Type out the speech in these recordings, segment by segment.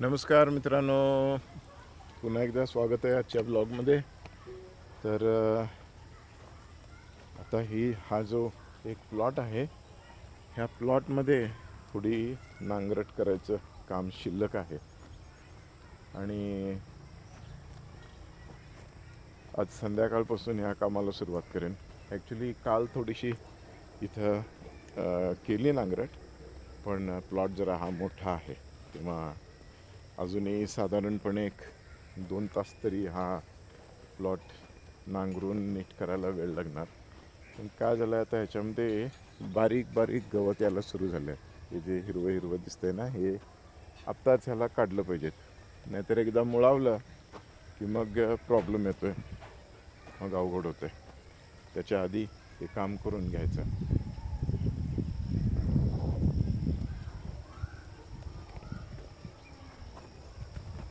नमस्कार मित्रांनो. पुन्हा एकदा स्वागत आहे आजच्या ब्लॉगमध्ये. तर आता ही हा जो एक प्लॉट आहे ह्या प्लॉटमध्ये थोडी नांगरट करायचं काम शिल्लक आहे. आणि आज संध्याकाळपासून ह्या कामाला सुरुवात करेन. ॲक्च्युली काल थोडीशी इथं केली नांगरट पण प्लॉट जरा हा मोठा आहे. तेव्हा अजूनही साधारणपणे एक दोन तास तरी हा प्लॉट नांगरून नीट करायला वेळ लागणार. पण काय झालं आता ह्याच्यामध्ये बारीक बारीक गवत यायला सुरू झालं. आहे हे जे हिरवं हिरवं दिसतंय ना हे आत्ताच ह्याला काढलं पाहिजेत. नाहीतर एकदा मुळावलं की मग प्रॉब्लेम येतोय. मग अवघड होतंय. त्याच्या आधी हे काम करून घ्यायचं.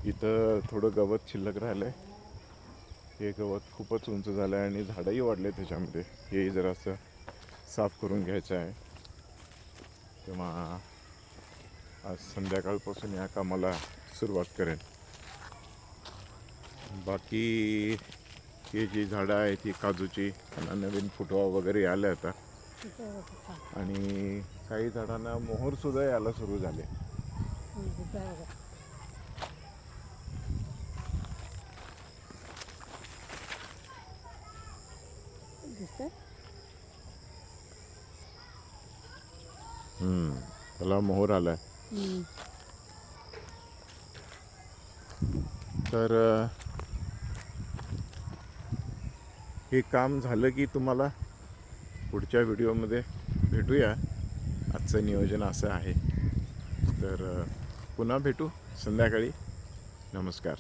इथं थोडं गवत शिल्लक राहिलंय. हे गवत खूपच उंच झालं आहे आणि झाडंही वाढले त्याच्यामध्ये. हेही जरासं साफ करून घ्यायचं आहे. तेव्हा आज संध्याकाळपासून या कामाला सुरुवात करेन. बाकी ही जी झाडं आहेत ही काजूची त्यांना नवीन फुटवा वगैरे आले आता. आणि काही झाडांना मोहरसुद्धा यायला सुरू झाले. त्याला मोहर आलाय. तर हे काम झालं की तुम्हाला पुढच्या व्हिडिओमध्ये भेटूया. आजचं नियोजन असं आहे. तर पुन्हा भेटू संध्याकाळी. नमस्कार.